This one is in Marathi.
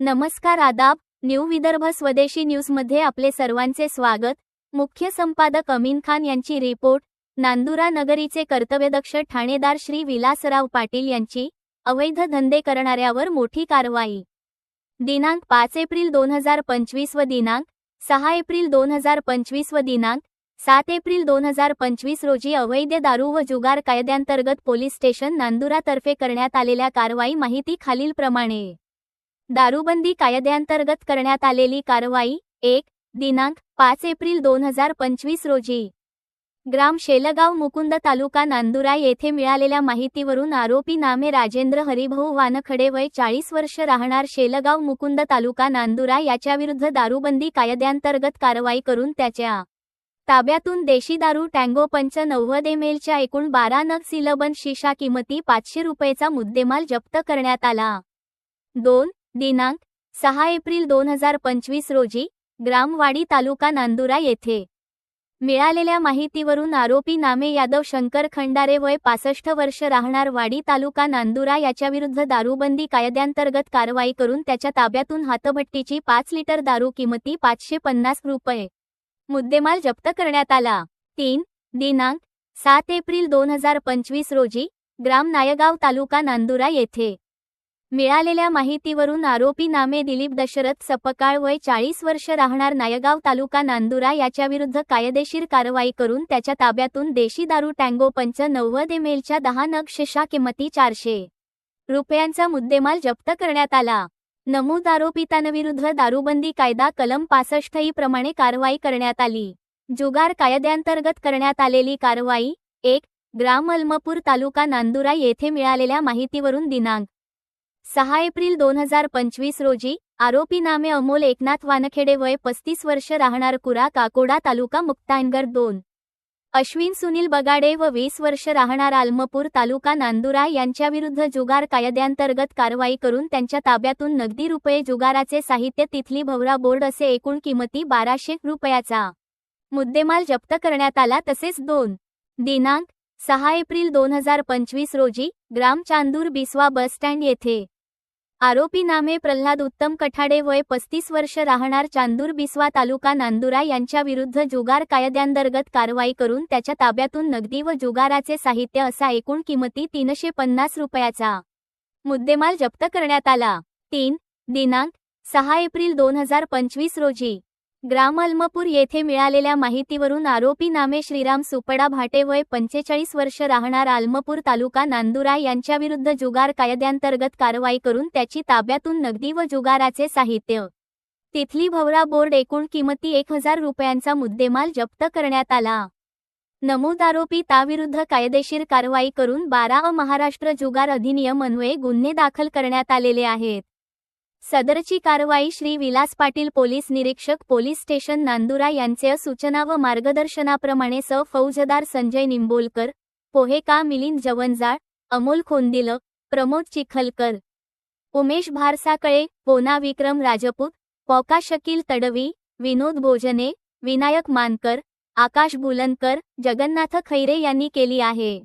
नमस्कार आदाब न्यू विदर्भ स्वदेशी न्यूजमध्ये आपले सर्वांचे स्वागत. मुख्य संपादक अमीन खान यांची रिपोर्ट. नांदुरा नगरीचे कर्तव्यदक्ष ठाणेदार श्री विलासराव पाटील यांची अवैध धंदे करणाऱ्यावर मोठी कारवाई. दिनांक पाच एप्रिल दोन हजार पंचवीस व दिनांक सहा एप्रिल दोन हजार पंचवीस व दिनांक सात एप्रिल दोन हजार पंचवीस रोजी अवैध दारू व जुगार कायद्यांतर्गत पोलीस स्टेशन नांदुरातर्फे करण्यात आलेल्या कारवाई माहिती खालीलप्रमाणे. दारूबंदी कायद्यांतर्गत करण्यात आलेली कारवाई एक दिनांक पाच एप्रिल दोन हजार पंचवीस रोजी. ग्राम शेलगाव मुकुंद तालुका नांदुरा येथे मिळालेल्या माहितीवरून आरोपी नामे राजेंद्र हरिभाऊ वानखडे वय चाळीस वर्ष राहणार शेलगाव मुकुंद तालुका नांदुरा याच्याविरुद्ध दारूबंदी कायद्यांतर्गत कारवाई करून त्याच्या ताब्यातून देशी दारू टँगो पंच नव्वद एम एलच्या एकूण बारा नग सिलबन शिशा किमती पाचशे रुपयेचा मुद्देमाल जप्त करण्यात आला. दोन दिनांक सहा एप्रिल दोन हजार पंचवीस रोजी ग्रामवाडी तालुका नांदुरा येथे. मिळालेल्या माहितीवरून आरोपी नामे यादव शंकर खंडारे वय पासष्ट वर्ष राहणार वाडी तालुका नांदुरा याच्याविरुद्ध दारूबंदी कायद्यांतर्गत कारवाई करून त्याच्या ताब्यातून हातभट्टीची पाच लिटर दारू किमती पाचशे पन्नास रुपये. मुद्देमाल जप्त करण्यात आला. तीन दिनांक सात एप्रिल दोन हजार पंचवीस रोजी ग्राम नायगाव तालुका नांदुरा येथे. मिळालेल्या माहितीवरून आरोपी नामे दिलीप दशरथ सपकाळ वय चाळीस वर्ष राहणार नायगाव तालुका नांदुरा याच्याविरुद्ध कायदेशीर कारवाई करून त्याच्या ताब्यातून देशी दारू टँगो पंच नव्वद एम एलच्या दहा नग शिशा किंमती चारशे रुपयांचा मुद्देमाल जप्त करण्यात आला. नमूद आरोपितांविरुद्ध दारूबंदी कायदा कलम पासष्ट ही प्रमाणे कारवाई करण्यात आली. जुगार कायद्यांतर्गत करण्यात आलेली कारवाई एक ग्राम अलमपूर तालुका नांदुरा येथे मिळालेल्या माहितीवरून दिनांक सहा एप्रिल दोन हजार पंचवीस रोजी आरोपी नामे अमोल एकनाथ वानखेडे वय पस्तीस वर्ष राहणार कुरा काकोडा तालुका मुक्ताईनगड दोन. अश्विन सुनील बगाडे व वीस वर्ष राहणार आलमपूर तालुका नांदुरा यांच्याविरुद्ध जुगार कायद्यांतर्गत कारवाई करून त्यांच्या ताब्यातून नगदी रुपये जुगाराचे साहित्य तिथली भवरा बोर्ड असे एकूण किमती बाराशे रुपयाचा मुद्देमाल जप्त करण्यात आला तसेच दोन. दिनांक सहा एप्रिल दोन हजार पंचवीस रोजी ग्राम चांदूर बिस्वा बसस्टँड येथे. आरोपी नामे प्रल्हाद उत्तम कठाडे वय पस्तीस वर्ष राहणार चांदूर बिस्वा तालुका नांदुरा यांच्या विरुद्ध जुगार कायद्यांतर्गत कारवाई करून त्याच्या ताब्यातून नगदी व जुगाराचे साहित्य असा एकूण किमती तीनशे पन्नास रुपयाचा. मुद्देमाल जप्त करण्यात आला. तीन दिनांक सहा एप्रिल दोन हजार पंचवीस रोजी. ग्राम अलमपूर येथे मिळालेल्या माहितीवरून आरोपी नामे श्रीराम सुपडा भाटे वय पंचेचाळीस वर्ष राहणार आलमपूर तालुका नांदुरा यांच्याविरुद्ध जुगार कायद्यांतर्गत कारवाई करून त्याची ताब्यातून नगदी व जुगाराचे साहित्य. तिथली भवरा बोर्ड एकूण किमती एक हजार रुपयांचा मुद्देमाल जप्त करण्यात आला. नमूद आरोपी ताविरुद्ध कायदेशीर कारवाई करून बारा अ महाराष्ट्र जुगार अधिनियम अन्वये गुन्हे दाखल करण्यात आलेले आहेत. सदरची कारवाई श्री विलास पाटील पोलीस निरीक्षक पोलीस स्टेशन नांदुरा यांचे सूचना व मार्गदर्शनाप्रमाणे स. फौजदार संजय निंबोलकर पोहेका मिलिंद जवंजाळ अमोल खोंदिल प्रमोद चिखलकर उमेश भारसाकळे पोना विक्रम राजपूत पॉका शकील तडवी विनोद भोजने विनायक मानकर आकाश बुलनकर जगन्नाथ खैरे यांनी केली आहे.